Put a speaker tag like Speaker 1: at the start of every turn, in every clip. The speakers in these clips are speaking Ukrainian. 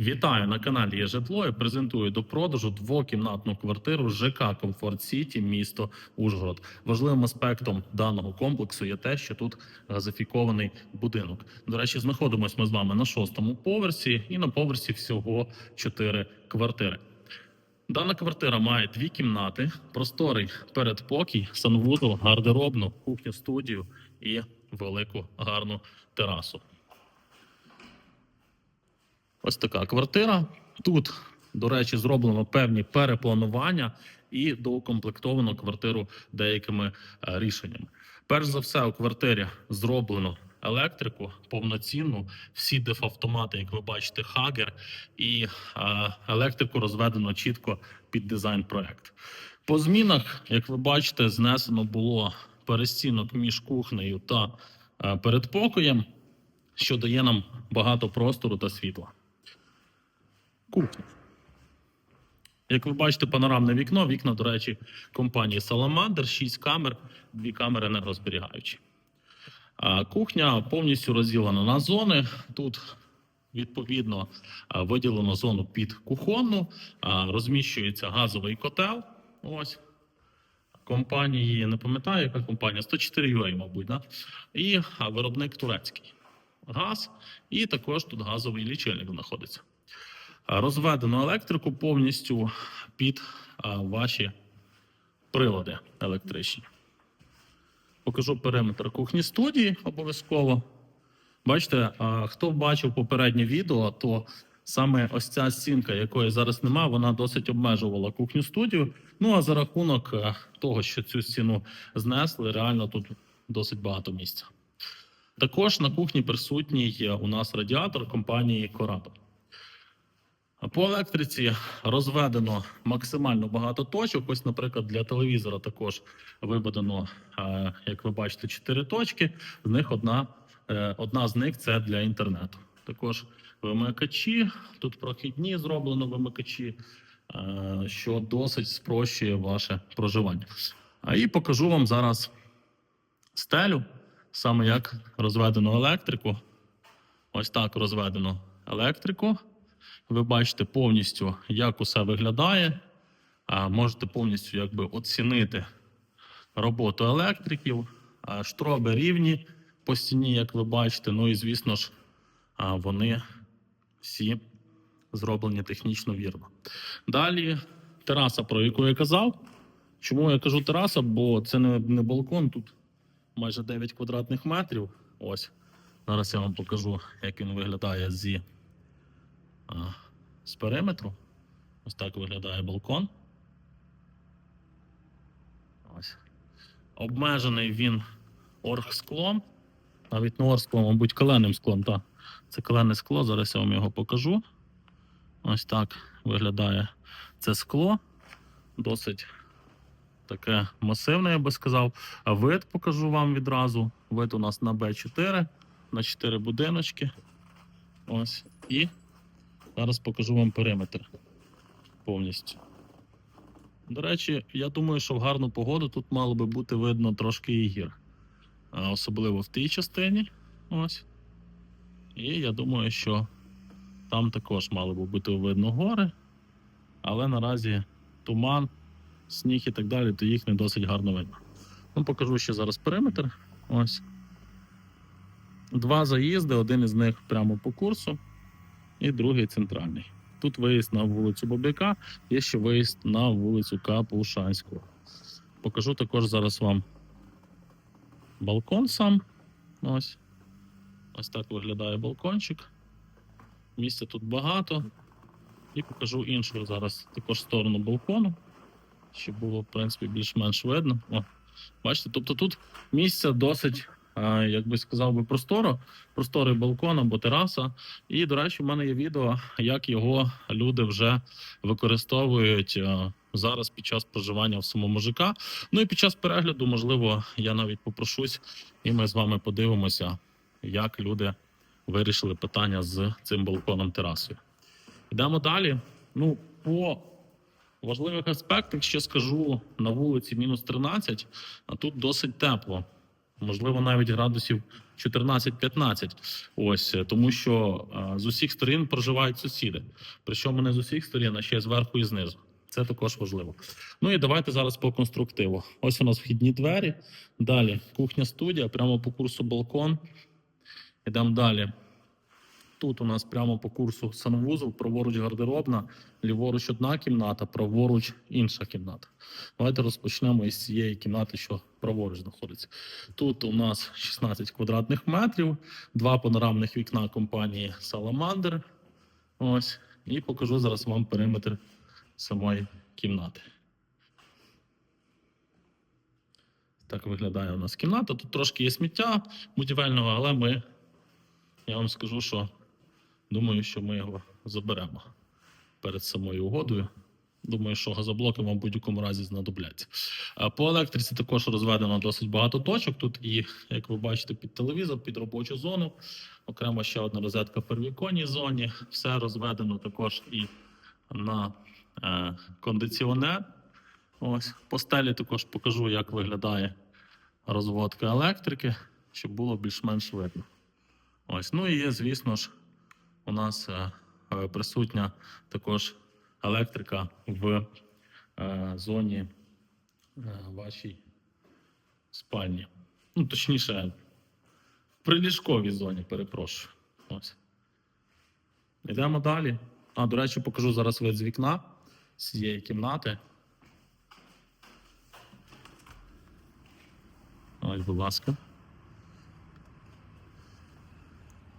Speaker 1: Вітаю на каналі «Є житло» і презентую до продажу двокімнатну квартиру ЖК Комфорт Сіті, місто Ужгород. Важливим аспектом даного комплексу є те, що тут газифікований будинок. До речі, знаходимося ми з вами на шостому поверсі, і на поверсі всього чотири квартири. Дана квартира має дві кімнати, просторий передпокій, санвузол, гардеробну, кухню, студію і велику гарну терасу. Ось така квартира. Тут, до речі, зроблено певні перепланування і доукомплектовано квартиру деякими е, рішеннями. Перш за все, у квартирі зроблено електрику повноцінну, всі дефавтомати, як ви бачите, хагер, і е, електрику розведено чітко під дизайн проект. По змінах, як ви бачите, знесено було перестінок між кухнею та е, передпокоєм, що дає нам багато простору та світла. Кухня. Як ви бачите, панорамне вікно. Вікна, до речі, компанії Salamander, 6 камер, дві камери енергозберігаючі. А Кухня повністю розділена на зони. Тут відповідно виділено зону під кухонну, розміщується газовий котел. Ось. Компанії, не пам'ятаю, яка компанія, 104 UA, мабуть, да? і виробник турецький. Газ, і також тут газовий лічильник знаходиться. А, Розведено електрику повністю під ваші прилади електричні. Покажу периметр кухні студії обов'язково. Бачите, хто бачив попереднє відео, то саме ось ця стінка, якої зараз немає, вона досить обмежувала кухню студію. Ну а за рахунок е, того, що цю стіну знесли, реально тут досить багато місця. Також на кухні присутній у нас радіатор компанії Corado. По електриці розведено максимально багато точок. Ось, наприклад, для телевізора також виведено, е, як ви бачите, чотири точки. З них одна, е, одна з них це для інтернету. Також вимикачі, тут прохідні зроблено вимикачі, е, що досить спрощує ваше проживання. А і покажу вам зараз стелю, саме як розведено електрику. Ось так розведено електрику. Ви бачите повністю, як усе виглядає. Можете повністю якби оцінити роботу електриків, штроби рівні по стіні, як ви бачите. Ну і звісно ж, вони всі зроблені технічно вірно. Далі тераса, про яку я казав. Чому я кажу тераса? Бо це не, не балкон, тут майже 9 квадратних метрів. Ось. Зараз я вам покажу, як він виглядає зі з периметру. Ось так виглядає балкон. Ось. Обмежений він оргсклом. Навіть не оргсклом, мабуть, каленим склом. Так. Це калене скло. Зараз я вам його покажу. Ось так виглядає це скло. Досить таке масивне, я би сказав. А вид покажу вам відразу. Вид у нас на Б4, на 4 будиночки. Ось. І Зараз покажу вам периметр повністю. До речі, я думаю, що в гарну погоду тут мало би бути видно трошки і гір. Особливо в тій частині. Ось. І я думаю, що там також мало би бути видно гори. Але наразі туман, сніг і так далі, то їх не досить гарно видно. Ну, покажу ще зараз периметр. Ось. Два заїзди, один із них прямо по курсу і другий центральний. Тут виїзд на вулицю Бобяка, є ще виїзд на вулицю Капушанську. Покажу також зараз вам балкон сам. Ось. Ось так виглядає балкончик. Місця тут багато. І покажу іншу зараз також сторону балкону, щоб було, в принципі, більш-менш видно. О, бачите, тобто тут місця досить як би сказав би, просторо, просторий балкон або тераса. І, до речі, в мене є відео, як його люди вже використовують зараз під час проживання в самому ЖК. Ну і під час перегляду, можливо, я навіть попрошусь, і ми з вами подивимося, як люди вирішили питання з цим балконом терасою. Йдемо далі. Ну, по важливих аспектах ще скажу на вулиці мінус 13, а тут досить тепло. Можливо, навіть градусів 14-15. Ось е, тому, що е, з усіх сторін проживають сусіди. Причому не з усіх сторін, а ще зверху і знизу. Це також важливо. Ну і давайте зараз по конструктиву. Ось у нас вхідні двері. Далі кухня студія, прямо по курсу балкон. Ідемо далі. Тут у нас прямо по курсу санвузол, праворуч гардеробна, ліворуч одна кімната, праворуч інша кімната. Давайте розпочнемо із цієї кімнати, що праворуч знаходиться. Тут у нас 16 квадратних метрів, два панорамних вікна компанії Salamander. Ось. І покажу зараз вам периметр самої кімнати. Так виглядає у нас кімната. Тут трошки є сміття будівельного, але ми, я вам скажу, що думаю, що ми його заберемо перед самою угодою. Думаю, що газоблоки вам в будь-якому разі знадобляться. По електриці також розведено досить багато точок. Тут і, як ви бачите, під телевізор, під робочу зону. Окремо ще одна розетка в первіконній зоні. Все розведено також і на е, кондиціонер. Ось по стелі також покажу, як виглядає розводка електрики, щоб було більш-менш видно. Ось, ну і є, звісно ж, у нас е, е, присутня також електрика в е, зоні вашій спальні. Ну, точніше, в приліжковій зоні, перепрошую. Ось. Йдемо далі. А, до речі, покажу зараз вид з вікна з цієї кімнати. Ось, будь ласка.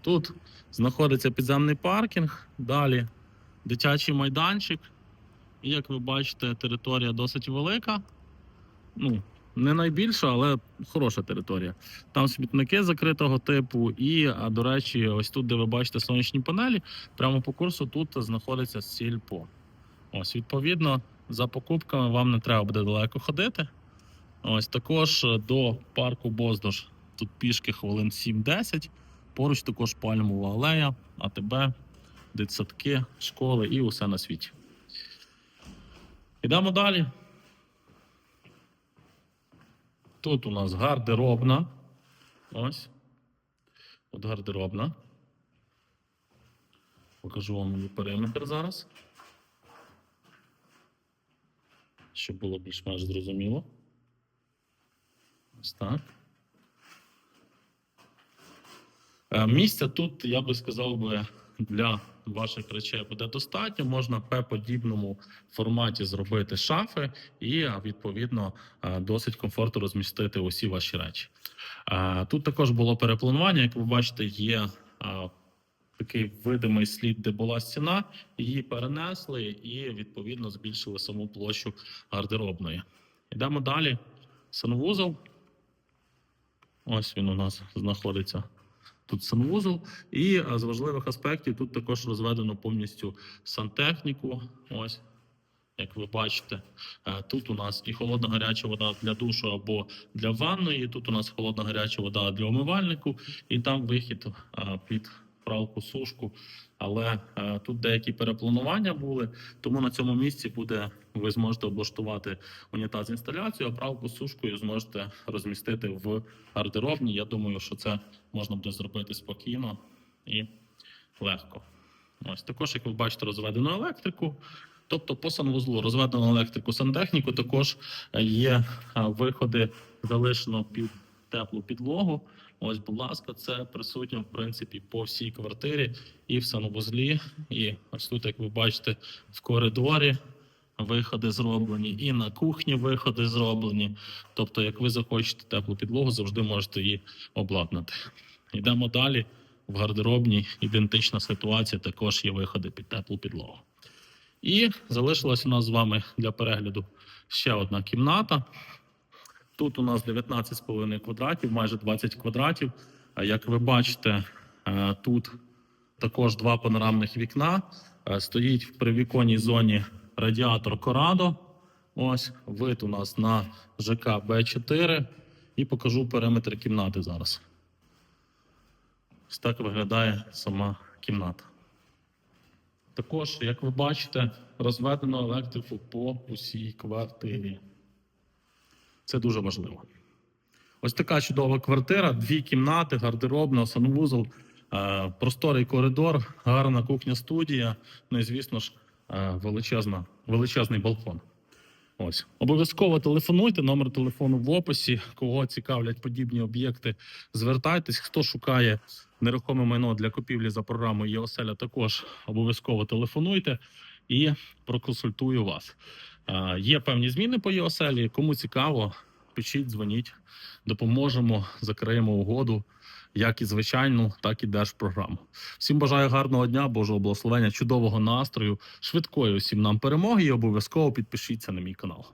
Speaker 1: Тут знаходиться підземний паркінг, далі дитячий майданчик. І як ви бачите, територія досить велика. Ну, не найбільша, але хороша територія. Там смітники закритого типу, і, до речі, ось тут, де ви бачите сонячні панелі, прямо по курсу тут знаходиться сільпо. Ось, відповідно, за покупками вам не треба буде далеко ходити. Ось також до парку Боздож тут пішки хвилин 7-10. Поруч також пальмова алея, АТБ, дитсадки, школи і усе на світі. Йдемо далі. Тут у нас гардеробна. Ось. От гардеробна. Покажу вам периметр зараз. Щоб було більш-менш зрозуміло. Ось так. Е, Місця тут, я би сказав би, для ваших речей буде достатньо. Можна в П-подібному форматі зробити шафи і, відповідно, е, досить комфортно розмістити усі ваші речі. Е, Тут також було перепланування. Як ви бачите, є е, такий видимий слід, де була стіна. Її перенесли і, відповідно, збільшили саму площу гардеробної. Йдемо далі. Санвузол. Ось він у нас знаходиться. Тут санвузол, і з важливих аспектів тут також розведено повністю сантехніку. Ось, як ви бачите, Е, тут у нас і холодна гаряча вода для душу або для ванної. Тут у нас холодна гаряча вода для умивальнику, і там вихід під пралку сушку. Але е, тут деякі перепланування були, тому на цьому місці буде ви зможете облаштувати унітаз інсталяцію, а пралку з сушкою зможете розмістити в гардеробні. Я думаю, що це можна буде зробити спокійно і легко. Ось також, як ви бачите, розведено електрику. Тобто по санвузлу розведено електрику сантехніку, також е, є е, виходи залишено під теплу підлогу. Ось, будь ласка, це присутньо в принципі по всій квартирі і в санвузлі. І ось тут, як ви бачите, в коридорі виходи зроблені, і на кухні виходи зроблені. Тобто, як ви захочете теплу підлогу, завжди можете її обладнати. Йдемо далі. В гардеробній ідентична ситуація, також є виходи під теплу підлогу. І залишилась у нас з вами для перегляду ще одна кімната. Тут у нас 19,5 квадратів, майже 20 квадратів. А Як ви бачите, е, тут також два панорамних вікна. Е, Стоїть в привіконній зоні радіатор Корадо. Ось вид у нас на ЖК Б4. І покажу периметр кімнати зараз. Ось так виглядає сама кімната. Також, як ви бачите, розведено електрику по усій квартирі. Це дуже важливо. Ось така чудова квартира, дві кімнати, гардеробна, санвузол, е, просторий коридор, гарна кухня студія. Ну і звісно ж, е, величезна, величезний балкон. Ось обов'язково телефонуйте. Номер телефону в описі. Кого цікавлять подібні об'єкти, звертайтесь. Хто шукає нерухоме майно для купівлі за програмою ЄОСЕЛЯ, також обов'язково телефонуйте і проконсультую вас. Є певні зміни по ЄОСЕЛі. Кому цікаво, пишіть, дзвоніть, допоможемо, закриємо угоду, як і звичайну, так і держпрограму. Всім бажаю гарного дня, Божого благословення, чудового настрою, швидкої усім нам перемоги і обов'язково підпишіться на мій канал.